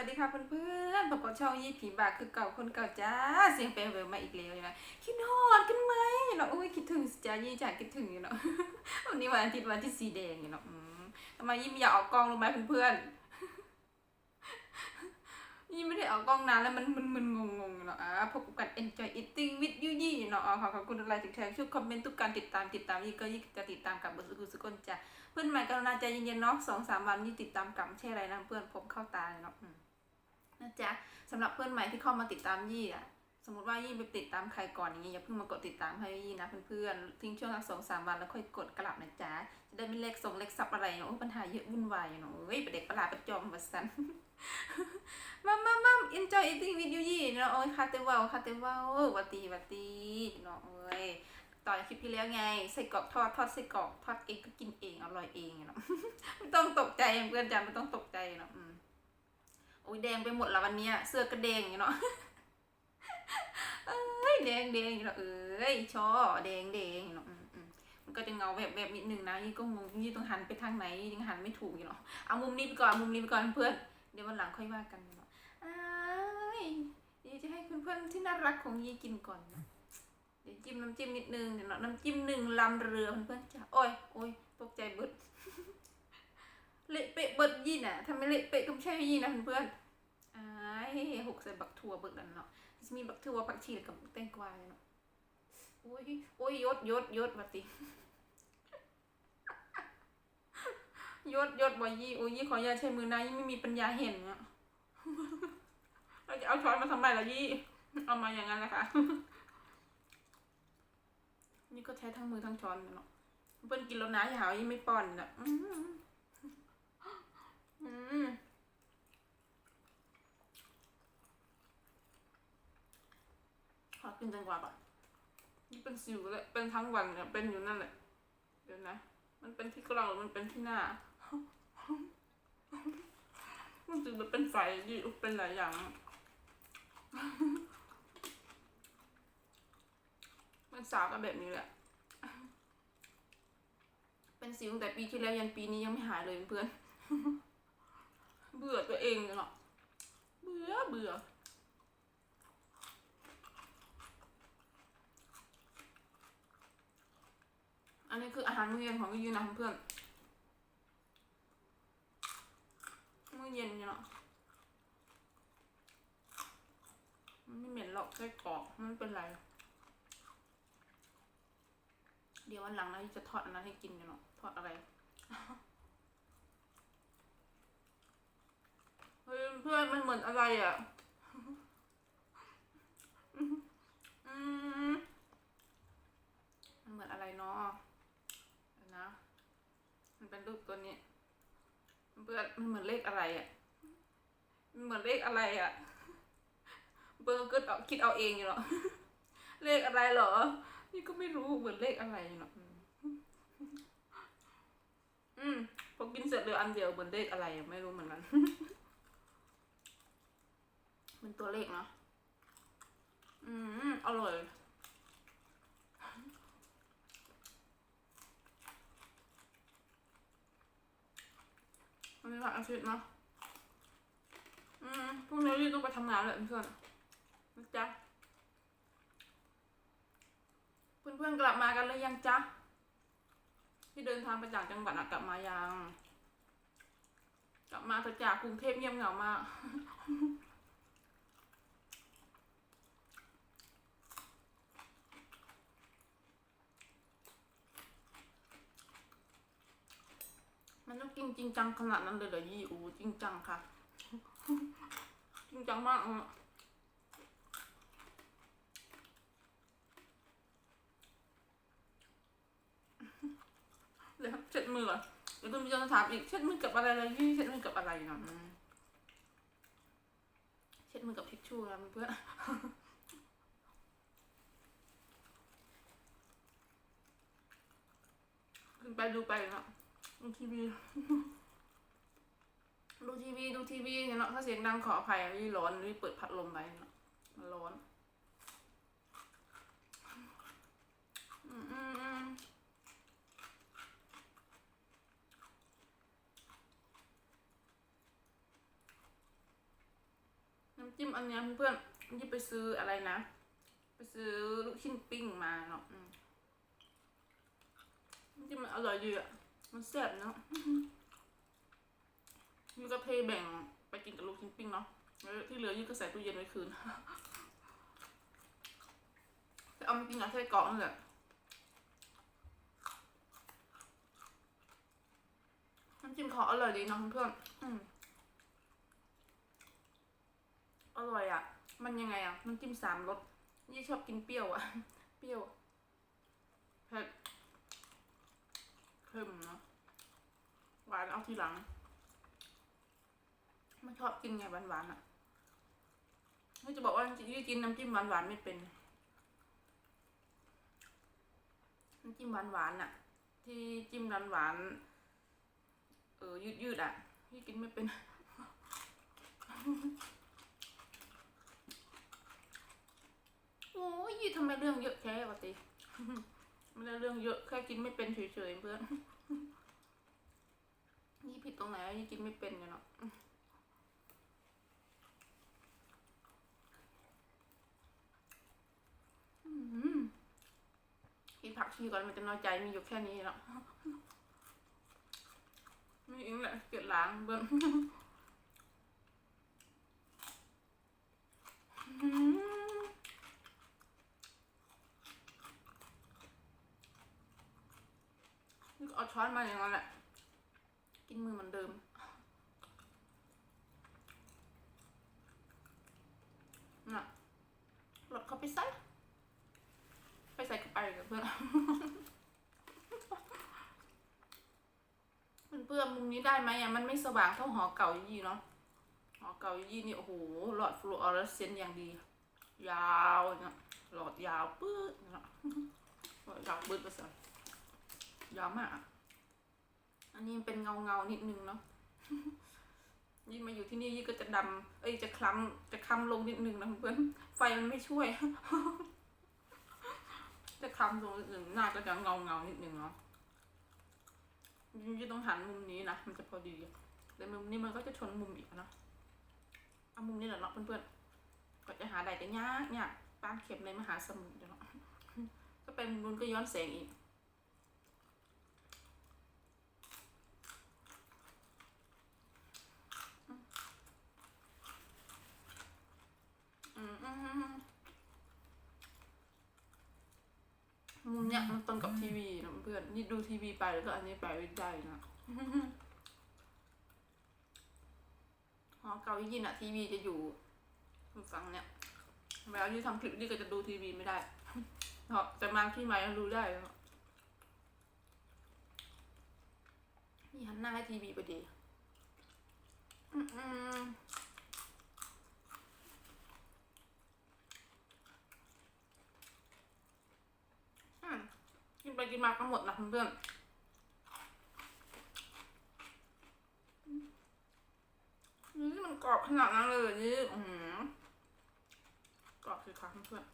วัสดีค่ะเพื่อนๆปกติช่องยี่ผีบากคือเก่าคนเก่าจ้า เสียงเปลวเวลมาอีกแล้วนะคิดฮอดกันไหมเนาะโอ้ยคิดถึงจ้ายี่จ้าคิดถึงอยู่เนาะวันนี้วันอาทิตย์วันที่สีแดงอยู่เนาะทำไมยี่ไม่อยากออกกล้องรู้ไหมเพื่อนๆยี่ไม่ได้ออกกล้องนานแล้วมันมึนมึนงงงๆเนาะอ่าพบกัน enjoy eating with ยูยี่เนาะขอขอบคุณทุกไลค์ทุกแชร์ช่วยคอมเมนต์ทุกการติดตามติดตามยี่ก็ยี่จะติดตามกับบทสุสุกนจ้าเพื่อนใหม่กรุณาใจเย็นๆเนาะสองสามวันนี้ติดตามกลับไม่ใช่อะไรนะเพื่อนผมเข้าตาเลยเนาะ นะจ๊ะสำหรับเพื่อนใหม่ที่เข้ามาติดตามยี่อะสมมติว่ายี่ไปติดตามใครก่อนอย่างเงี้ยอย่าเพิ่งมากดติดตามให้ยี่นะเพื่อนๆทิ้งช่วงละสองสามวันแล้วค่อยกดกลับนะจ๊ะจะได้ไม่เล็กส่งเล็กซับอะไรเนาะปัญหาเยอะวุ่นวายเนาะเฮ้ยเด็กประหลาดประจอมบัสันมามามา enjoy eating with you ยี่เนาะโอ้ยคาเตเวลคาเตเวลวัตตีวัตตีเนาะเอ้ยต่อยคลิปที่แล้วไงใส่กรอกทอดทอดใส่กรอกทอดเองก็กินเองอร่อยเองเนาะไม่ต้องตกใจเพื่อนจำไม่ต้องตกใจเนาะ โอ้ยแดงไปหมดล้ววันนี้เสื้อกระเดงเนาะเอ้ยแดงแดงเนาะเอ้ยชอแดงแดงเนาะมันก็จะเงาแบบแบบนิดนึงนะยี่ก็งงยี่ต้องหันไปทางไหนยังหันไม่ถูกอยู่เนาะเอามุมนี้ไปก่อนมุมนี้ไปก่อนเพื่อนเดี๋ยววันหลังค่อยว่ากันเนาะอ้ายยี่จะให้เพื่อนๆที่น่ารักของยี่กินก่อนเนะเดี๋ยวจิ้มน้ำจิ้มนิดนึงเดี๋ยวเนาะน้ำจิ้มหนึ่งลำเรือเพื่อนๆจ้ะโอ้ยโอ้ยตกใจเบิด เละเปะเบิดยี่น่ะทำไมเละเปะก็ไม่ใช่ยี่นะเพื่อนๆอ้ายหกใส่บักถั่วเบิดแล้วเนาะจะมีบักถั่วผักชีกับแตงกวาเนาะโอ้ยโอ้ยยศยศยศมาติยศยศบอยยี่โอ้ยยี่ขออยาใช้มือนะยี่ไม่มีปัญญาเห็นอะเราจะเอาช้อนมาทำไมล่ะยี่เอามาอย่างนั้นแหละค่ะนี่ก็ใช้ทั้งมือทั้งช้อนเนาะเปิ้นกินแล้วนะอย่าหาว่ายังไม่ป้อนนะ อืมขอกินจังหวะก่อนนี่เป็นสิวเลยเป็นทั้งวันเนี่ยเป็นอยู่นั่นแหละ เดี๋ยวนะ มันเป็นที่กลางหรือมันเป็นที่หน้ามันจืมันเป็นไฟดิเป็นหลายอย่าง มันสาวกันแบบนี้แหละ เป็นสิวตั้งแต่ปีที่แล้วยันปีนี้ยังไม่หายเลยเพื่อน เบื่อตัวเองเลยเนาะเบื่อเบื่ออันนี้คืออาหารมื้อเย็นของยูนะเพื่อนมื้อเย็นเนาะมันไม่เหม็นหรอกแค่กรอกมันไม่เป็นไร เดี๋ยววันหลังเราจะทอดอันนั้นให้กินเนาะทอดอะไร เฮ้ยเพื่อนมันเหมือนอะไรอะมันเหมือนอะไรเนาะนะ มันเป็นรูปตัวนี้ เพื่อนมันเหมือนเลขอะไรอะ มันเหมือนเลขอะไรอะ เบอร์ก็คิดเอาเองอยู่เนาะเลขอะไรเหรอ นี่ก็ไม่รู้เหมือนเลขอะไรเนาะอืมอืมพอกินเสร็จเหลยอันเดียวเหมือนเลขอะไรไม่รู้เหมือนกัน ตัวเลขเนาะ อืม อร่อยวันนี้วันอาทิตย์เนาะ อืมพรุ่งนี้รีบต้องไปทำงานเลยเพื่อนนะจ๊ะ เพื่อนๆกลับมากันเลยยังจ๊ะ ที่เดินทางไปจากจังหวัดอะกลับมายัง กลับมาจากกรุงเทพเงียบเหงามาก มันต้อง จริงจริงจังขนาดนั้นเลยเหรอยี่อูจริงจังค่ะ จริงจังมากอะเดี๋ยวเช็ดมือก่อนเดี๋ยวคุณผู้ชมจะถามอีกเช็ดมือกับอะไรเลยยี่เช็ดมือกับอะไรนาะเช็ดมือกับทิชชู่นะเพื่อนขึ้นไปดูไปเนาะ ดูทีวี ดูทีวีดูทีวีเนาะถ้าเสียงดังขออภัยอะนี่ร้อนนี่เปิดพัดลมไปเนาะมันร้อนอืมอืมอืมจิ้มอันเนี้ยเพื่อนๆที่ไปซื้ออะไรนะ ไปซื้อลูกชิ้นปิ้งมาเนาะน้ำจิ้มมันอร่อยดีอะ มันแซ่บเนาะยูก็เทแบ่งไปกินกับลูกชิ้นปิ้งเนาะแล้วที่เหลือยูก็ใส่ตู้เย็นไว้คืนจะเอามากินกับไส้กรอกนั่นแหละน้ำจิ้มเขาอร่อยดีเนาะเพื่อนๆอืมอร่อยอะ มันยังไงอะ มันจิ้มสามรสยี่ชอบกินเปรี้ยวอะ เปรี้ยวเผ็ดเค็มเนาะหวานเอา ทีหลัง ไม่ชอบกินไงหวานๆอะนี่จะบอกว่าจริงๆกินน้ำจิ้มหวานๆไม่เป็น น้ำจิ้มหวานๆน่ะ ที่จิ้มหวานๆเออยืดๆอะพี่กินไม่เป็นโอ้ยยี่ทำไมเรื่องเยอะแค่วะติไม่ได้เรื่องเยอะแค่กินไม่เป็นเฉยๆเพื่อน ตรงไหนวะยี่กินไม่เป็นอยู่เนาะอืมกินผักชีก่อนมันจะน้อยใจมีอยู่แค่นี้เนาะไม่อิงแหละเกลียดล้างเบิ้งอืมนี่ก็เอาช้อนมาอย่างนั้นแหละ กินมือเหมือนเดิม น่ะหลดเขาไปใส่ ไปใส่กระเป๋ากับเพื่อนเพื่อนมุมนี้ได้ไหมอะมันไม่สว่างเท่าหอเก่ายี่เนาะหอเก่ายี่นี่โอ้โหหลอดฟลูออเรสเซนต์อย่างดี ยาวเนี่ยหลอดยาวปื๊ดเนาะหลอดยาวปื๊ดไปสิยาวมากอะ อันนี้เป็นเงาเงานิดนึงเนาะยี่มาอยู่ที่นี่ยี่ก็จะดำเอ้ยจะคล้ำจะคล้ำลงนิดนึงนะเพื่อนไฟมันไม่ช่วย จะคล้ำลงนิดนึงหน้าก็จะเงาเงานิดนึงเนาะยี่ต้องหันมุมนี้นะมันจะพอดีแต่มุมนี้มันก็จะชนมุมอีกเนาะเอามุมนี้แหละเนาะเพื่อนๆก็จะหาได้แต่ยากเนี่ยปานเข็มในมหาสมุทรเนาะก็เป็นมุมก็ย้อนแสงอีก อืมอืมอืมมุม เนี้ยมันตรงกับทีวีนะเพื่อนนี่ดูทีวีไปแล้วก็อันนี้ไปไม่ได้นะหอเก่ายินอะทีวีจะอยู่ฝั่งเนี้ยเวลาที่ทำคลิปนี่ก็จะดูทีวีไม่ได้เราะจะมาที่ใหม่แล้วดูได้นี่หันหน้าให้ทีวีไปดี อืมอืม อืม กินไปกินมาก็หมดนะเพื่อนๆอืมนี่มันกรอบขนาดนั้นเลยนี่อืมกรอบสิคะเพื่อน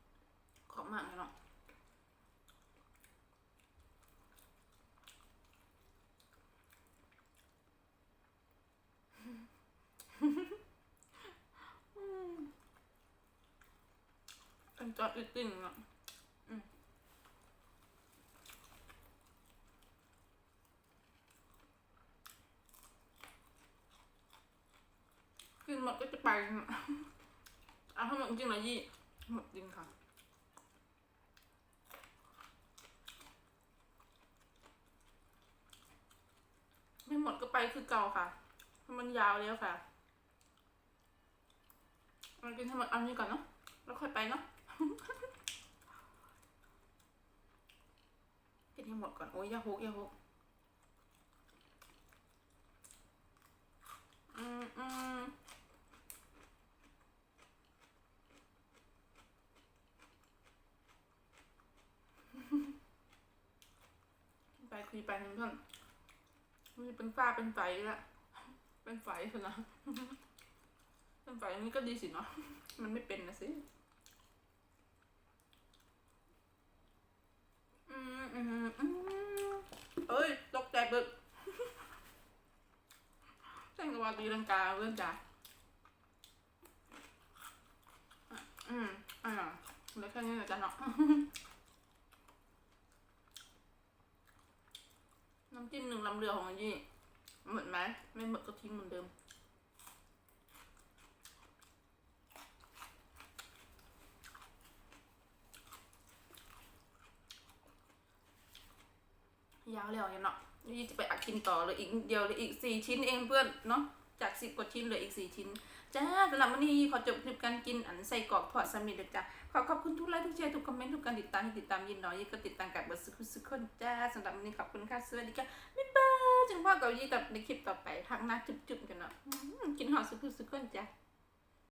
ๆกรอบมากเลยเนาะอืมเป็นจอดอีกติ่งอะ กิ นหมดก็จะไปเอาทั้งหมดจริงๆเหรอยี่หมดจริงค่ะไม่หมดก็ไปคือเก่าค่ะมันยาวแล้วค่ะมากินทั้งหมดอันนี้ก่อนเนาะแล้วค่อยไปเนาะกินให้หมดก่อนโอ้ยยาหกยาหกอืมอืม ไปคุยไปเพื่อนมันเป็นฝ้าเป็นไฟแล้วเป็นไฟคนนะเป็นไฟอันนี้ก็ดีสิเนาะมันไม่เป็นนะสิอืมอืมอืมเอ้ยตกใจเบิกแจ้งกวาตีลังกาเพื่อนจ้ะอืมอ่าเหลือแค่นี้แหละจ้ะเนาะ น้ำ จิ้มหนึ่งลำเรือของอันยี่หมือนไหมไม่เหมือนก็ทิ้งเหมือนเดิม ยาวแล้วเนาะยี่จะไปอัดกินต่อเลยอีกเดียวเลยอีกสี่ชิ้นเองเพื่อนเนาะ จากสิบกว่าชิ้นเหลืออีกสี่ชิ้น จ้าสำหรับวันนี้ขอจบคลิปการกินอันใส่กรอบพอดสมิธจ้าขอขอบคุณทุกไลค์ทุกแชร์ทุกคอมเมนต์ทุกการติดตามที่ติดตามยินน้อยยี่ก็ติดตามกับเบอร์สุขุสุขคนจ้าสำหรับวันนี้ขอบคุณค่ะสวัสดีค่ะบ๊ายบายจังพ่อกับยี่กับในคลิปต่อไปทางหน้าจุ๊บๆกันเนาะกินหอมสุขุสุขคนจ้า